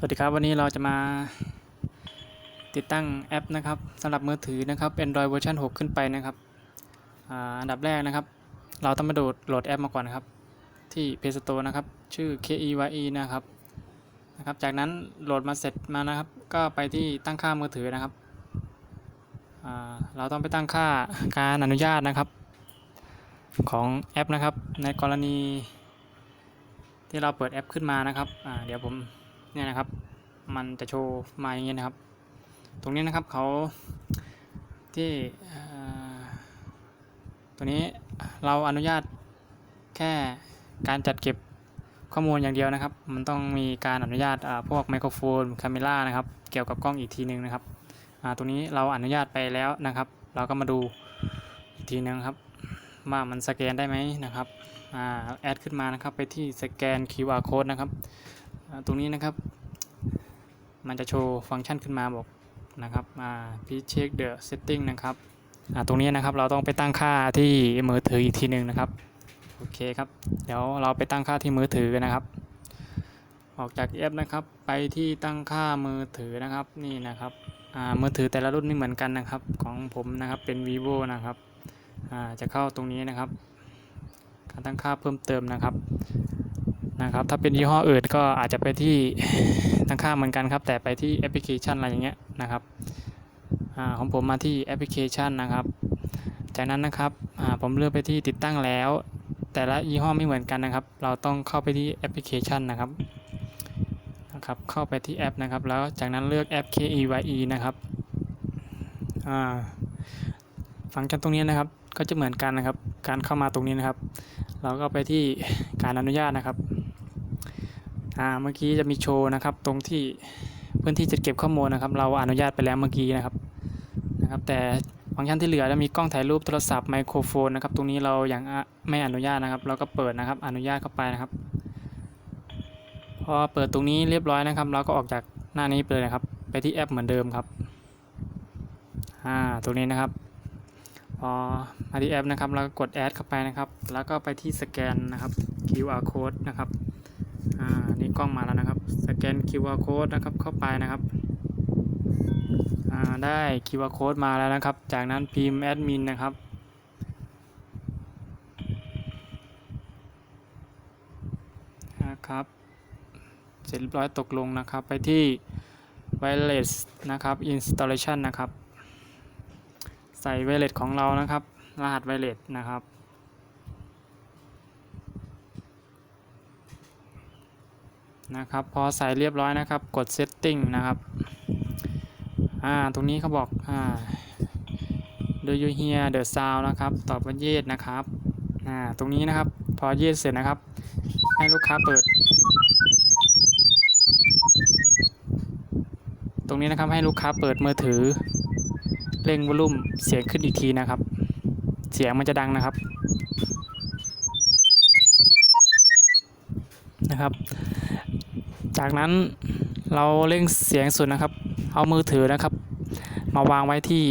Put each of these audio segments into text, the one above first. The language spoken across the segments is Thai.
สวัสดีครับวันนี้เราจะมาติดตั้งแอปนะครับสำหรับมือถือนะครับ Android เวอร์ชัน6 ขึ้นไปนะครับอันดับแรกนะครับ เราต้องมาโดดโหลดแอปมาก่อนนะครับ ที่ Play Store นะครับ ชื่อ KEYE นะครับนะครับ จากนั้นโหลดมาเสร็จมานะครับ ก็ไปที่ตั้งค่ามือถือนะครับเราต้องไปตั้งค่าการอนุญาตนะครับ ของแอปนะครับ ในกรณีที่เราเปิดแอปขึ้นมานะครับเดี๋ยวผม เนี่ยนะครับ มันจะโชว์มาอย่างนี้ยนะครับ ตรงนี้นะครับเขาที่ตัวนี้เราอนุญาตแค่การจัดเก็บข้อมูลอย่างเดียวนะครับ มันต้องมีการอนุญาตพวกไมโครโฟนคาเมล่านะครับ เกี่ยวกับกล้องอีกทีหนึงนะครับตรงนี้เราอนุญาตไปแล้วนะครับ เราก็มาดูอีกทีนึงครับ ว่ามันสแกนได้ไหมนะครับอแอดขึ้นมานะครับไปที่สแกน QR code นะครับ ตรงนี้นะครับ มันจะโชว์ฟังก์ชันขึ้นมาบอกนะครับอ่า please check the setting นะครับอ่าตรงนี้นะครับเราต้องไปตั้งค่าที่มือถืออีกทีหนึ่งนะครับโอเคครับเดี๋ยวเราไปตั้งค่าที่มือถือนนะครับ ออกจากแอปนะครับไปที่ตั้งค่ามือถือนะครับนี่นะครับอ่ามือถือแต่ละรุ่นไม่เหมือนกันนะครับของผมนะครับเป็น vivo นะครับอ่าจะเข้าตรงนี้นะครับการตั้งค่าเพิ่มเติมนะครับ นะครับ ถ้าเป็นยี่ห้ออื่นก็อาจจะไปที่ตั้งค่าเหมือนกันครับ แต่ไปที่แอปพลิเคชันอะไรอย่างเงี้ยนะครับอของผมมาที่แอปพลิเคชันนะครับ จากนั้นนะครับผมเลือกไปที่ติดตั้งแล้ว แต่ละยี่ห้อไม่เหมือนกันนะครับ เราต้องเข้าไปที่แอปพลิเคชันนะครับนะครับ เข้าไปที่แอปนะครับ แล้วจากนั้นเลือกแอป KEYE นะครับอ่าฟังก์ชันตรงนี้นะครับก็จะเหมือนกันนะครับ การเข้ามาตรงนี้นะครับ เราก็ไปที่การอนุญาตนะครับ อ่าเมื่อกี้จะมีโชว์นะครับ ตรงที่พื้นที่จัดเก็บข้อมูลนะครับ เราอนุญาตไปแล้วเมื่อกี้นะครับนะครับ แต่ฟังก์ชันที่เหลือจะมีกล้องถ่ายรูปโทรศัพท์ไมโครโฟนนะครับ ตรงนี้เราอยังไม่อนุญาตนะครับ เราก็เปิดนะครับ อนุญาตเข้าไปนะครับ พอเปิดตรงนี้เรียบร้อยนะครับ เราก็ออกจากหน้านี้ไปเลยนะครับ ไปที่แอปเหมือนเดิมครับอ่าตรงนี้นะครับพอมาที่แอปนะครับ เราก็กดแอดเข้าไปนะครับ แล้วก็ไปที่สแกนนะครับ QR code นะครับ นี่กล้องมาแล้วนะครับ สแกน QR code นะครับเข้าไปนะครับได้ QR code มาแล้วนะครับ จากนั้นพิมพ์แอดมินนะครับนะครับ เสร็จเรียบร้อยตกลงนะครับ ไปที่ wireless นะครับ installation นะครับ ใส่ไวเลสของเรานะครับ รหัสไวเลสนะครับ นะครับ พอใส่เรียบร้อยนะครับ กด setting นะครับ อ่า ตรงนี้เขาบอก อ่า do you hear the sound นะครับ ตอบว่า yes นะครับ อ่า ตรงนี้นะครับ พอ yes เสร็จนะครับ ให้ลูกค้าเปิด ตรงนี้นะครับ ให้ลูกค้าเปิดมือถือ เร่งวอลลุ่มเสียงขึ้นอีกทีนะครับ เสียงมันจะดังนะครับ นะครับ จากนั้นเราเร่งเสียงสุดนะครับ เอามือถือนะครับ มาวางไว้ที่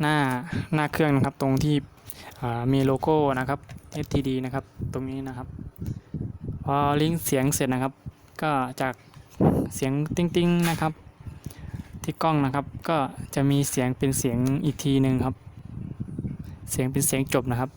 หน้าหน้าเครื่องนะครับ ตรงที่มีโลโก้นะครับ STD นะครับ ตรงนี้นะครับ พอลิงก์เสียงเสร็จนะครับ ก็จากเสียงติ้งๆนะครับ ที่กล้องนะครับ ก็จะมีเสียงเป็นเสียงอีกทีหนึ่งครับ เสียงเป็นเสียงจบนะครับ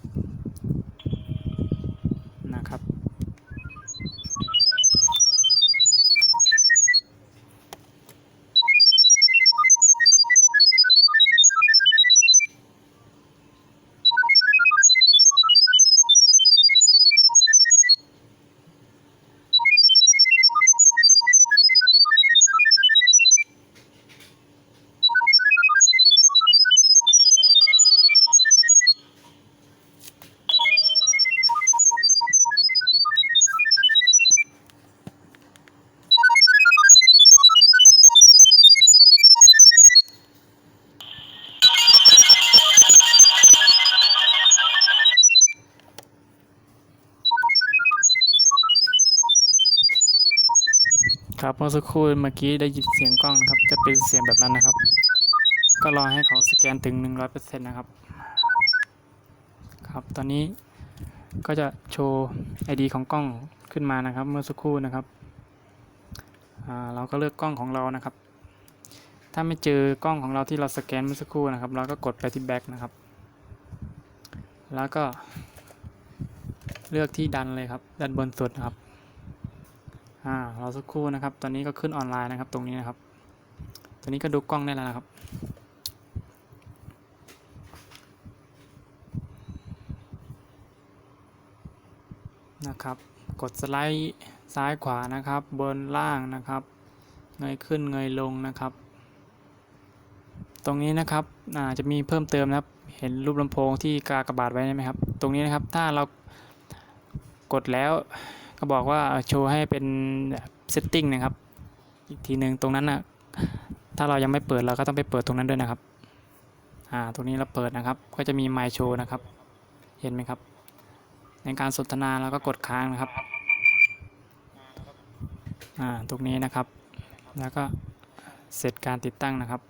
ครับเมื่อสักครู่เมื่อกี้ได้ยินเสียงกล้องนะครับ จะเป็นเสียงแบบนั้นนะครับ ก็รอให้เขาสแกนถึง 100%นะครับ ครับ ตอนนี้ก็จะโชว์ ID ของกล้องขึ้นมานะครับ เมื่อสักครู่นะครับเราก็เลือกกล้องของเรานะครับ ถ้าไม่เจอกล้องของเราที่เราสแกนเมื่อสักครู่นะครับ เราก็กดไปที่แบ็กนะครับ แล้วก็เลือกที่ดันเลยครับ ด้านบนสุดนะครับ อ่าเราสักครู่นะครับ ตอนนี้ก็ขึ้นออนไลน์นะครับ ตรงนี้นะครับตัวนี้ก็ดูกล้องได้แล้วนะครับนะครับ กดสไลด์ซ้ายขวานะครับ บนล่างนะครับ เงยขึ้นเงยลงนะครับ ตรงนี้นะครับอาจะมีเพิ่มเติมนะครับ เห็นรูปลำโพงที่กากระบาดไว้ไหมครับ ตรงนี้นะครับ ถ้าเรากดแล้ว ก็บอกว่าโชว์ให้เป็นเซตติ้งนะครับ อีกทีหนึ่งตรงนั้นนะถ้าเรายังไม่เปิดเราก็ต้องไปเปิดตรงนั้นด้วยนะครับ อ่า ตรงนี้เราเปิดนะครับ ก็จะมี My Show นะครับ เห็นไหมครับ ในการสนทนาเราก็กดค้างนะครับ อ่า ตรงนี้นะครับ แล้วก็เสร็จการติดตั้งนะครับ